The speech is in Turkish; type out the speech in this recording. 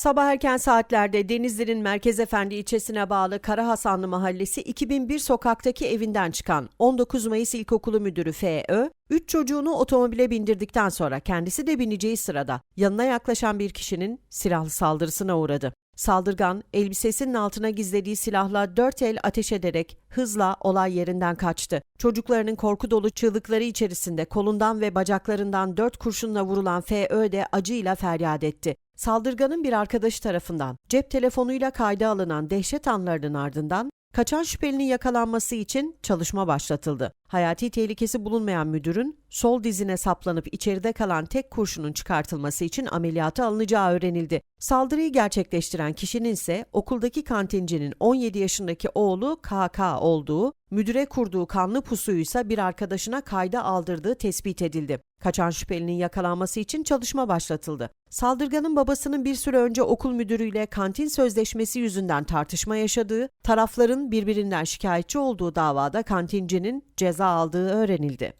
Sabah erken saatlerde Denizli'nin Merkez Efendi ilçesine bağlı Karahasanlı Mahallesi 2001 sokaktaki evinden çıkan 19 Mayıs İlkokulu Müdürü F.Ö., 3 çocuğunu otomobile bindirdikten sonra kendisi de bineceği sırada yanına yaklaşan bir kişinin silahlı saldırısına uğradı. Saldırgan, elbisesinin altına gizlediği silahla dört el ateş ederek hızla olay yerinden kaçtı. Çocuklarının korku dolu çığlıkları içerisinde kolundan ve bacaklarından dört kurşunla vurulan F.Ö. de acıyla feryat etti. Saldırganın bir arkadaşı tarafından cep telefonuyla kayda alınan dehşet anlarının ardından kaçan şüphelinin yakalanması için çalışma başlatıldı. Hayati tehlikesi bulunmayan müdürün sol dizine saplanıp içeride kalan tek kurşunun çıkartılması için ameliyata alınacağı öğrenildi. Saldırıyı gerçekleştiren kişinin ise okuldaki kantincinin 17 yaşındaki oğlu KK olduğu, müdüre kurduğu kanlı pusuysa bir arkadaşına kayda aldırdığı tespit edildi. Kaçan şüphelinin yakalanması için çalışma başlatıldı. Saldırganın babasının bir süre önce okul müdürüyle kantin sözleşmesi yüzünden tartışma yaşadığı, tarafların birbirinden şikayetçi olduğu davada kantincinin ceza aldığı öğrenildi.